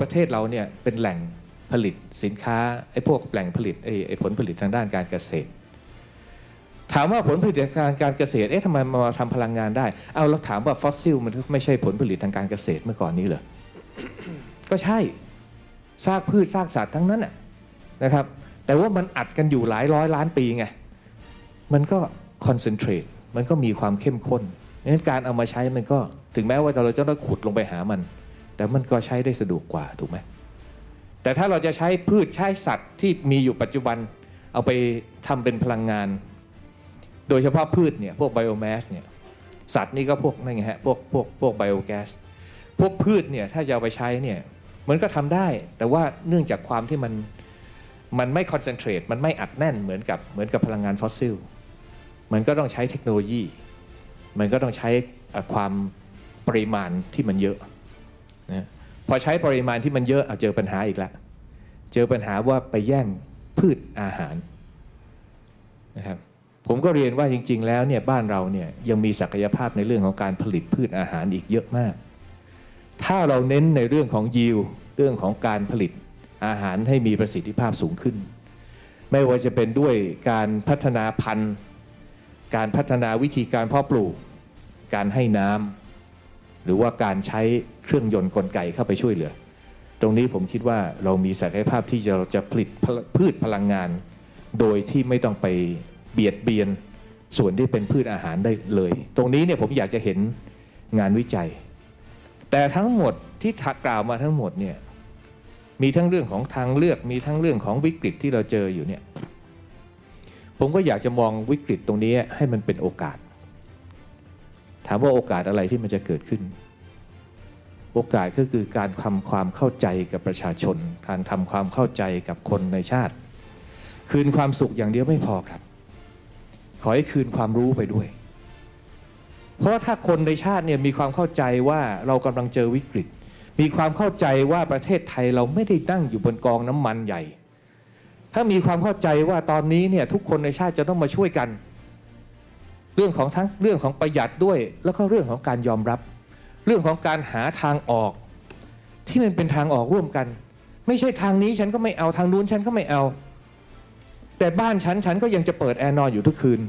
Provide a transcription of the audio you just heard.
ประเทศเราเนี่ยเป็นแหล่งผลิตสินค้าไอ้พวกแหล่งผลิตไอ้ไอ้ผลผลิตทางด้านการเกษตร ถามว่าผลผลิตทางการการเกษตรเอ๊ะทำไมมาทำพลังงานได้ เอาเราถามว่าฟอสซิลมันไม่ใช่ผลผลิตทางการเกษตรเมื่อก่อนนี้เหรอก็ใช่ซากพืชซากสัตว์ทั้งนั้นนะนะครับ แต่ว่ามันอัดกันอยู่หลายร้อยล้านปีไงมันก็คอนเซนเทรตมันก็มีความเข้มข้นงั้นการเอามาใช้มันก็ถึงแม้ว่าเราจะต้องขุดลงไปหามัน แต่มันก็ใช้ได้สะดวกกว่าถูกไหมแต่ถ้าเราจะใช้พืชใช้สัตว์ที่มีอยู่ปัจจุบันเอาไปทำเป็นพลังงาน โดยเฉพาะพืชเนี่ยพวกไบโอแมสเนี่ยสัตว์นี่ก็พวกนั่นไงฮะพวกพวกพวกไบโอแก๊สพวกพืชเนี่ยถ้าจะเอาไปใช้เนี่ยมันก็ทำได้ แต่ว่าเนื่องจากความที่มันมันไม่คอนเซนเทรตมันไม่อัดแน่นเหมือนกับเหมือนกับพลังงานฟอสซิล มันก็ต้องใช้เทคโนโลยี มันก็ต้องใช้ความปริมาณที่มันเยอะ นะพอใช้ปริมาณที่มันเยอะเอาเจอปัญหาอีกแล้วเจอปัญหาว่าไปแย่งพืชอาหารนะครับผมก็เรียนว่าจริง ๆ แล้วเนี่ยบ้านเราเนี่ยยังมีศักยภาพในเรื่องของการผลิตพืชอาหารอีกเยอะมาก ถ้าเราเน้นในเรื่องของยิวเรื่องของการผลิตอาหารให้มีประสิทธิภาพสูงขึ้น ไม่ว่าจะเป็นด้วยการพัฒนาพันธุ์ การพัฒนาวิธีการเพาะปลูก การให้น้ำ หรือว่าการใช้เครื่องยนต์กลไกเข้าไปช่วยเหลือ ตรงนี้ผมคิดว่าเรามีศักยภาพที่จะเราจะผลิตพลพืชพลังงาน โดยที่ไม่ต้องไปเบียดเบียนส่วนที่เป็นพืชอาหารได้เลย ตรงนี้เนี่ยผมอยากจะเห็นงานวิจัย แต่ทั้งหมดที่ถักกล่าวมาทั้งหมดเนี่ยมีทั้งเรื่องของทางเลือกมีทั้งเรื่องของวิกฤตที่เราเจออยู่เนี่ยผมก็อยากจะมองวิกฤตตรงนี้ให้มันเป็นโอกาส ถามว่าโอกาสอะไรที่มันจะเกิดขึ้น โอกาสก็คือการทำความเข้าใจกับประชาชน การทำความเข้าใจกับคนในชาติ คืนความสุขอย่างเดียวไม่พอครับ ขอให้คืนความรู้ไปด้วย เพราะว่าถ้าคนในชาติเนี่ยมีความเข้าใจว่าเรากำลังเจอวิกฤต มีความเข้าใจว่าประเทศไทยเราไม่ได้นั่งอยู่บนกองน้ำมันใหญ่ ถ้ามีความเข้าใจว่าตอนนี้เนี่ยทุกคนในชาติจะต้องมาช่วยกัน เรื่องของทั้งเรื่องของประหยัดด้วย แล้วก็เรื่องของการยอมรับ เรื่องของการหาทางออก ที่มันเป็นทางออกร่วมกัน ไม่ใช่ทางนี้ฉันก็ไม่เอาทางนู้นฉันก็ไม่เอา แต่บ้านฉันฉันก็ยังจะเปิดแอร์นอนอยู่ทุกคืน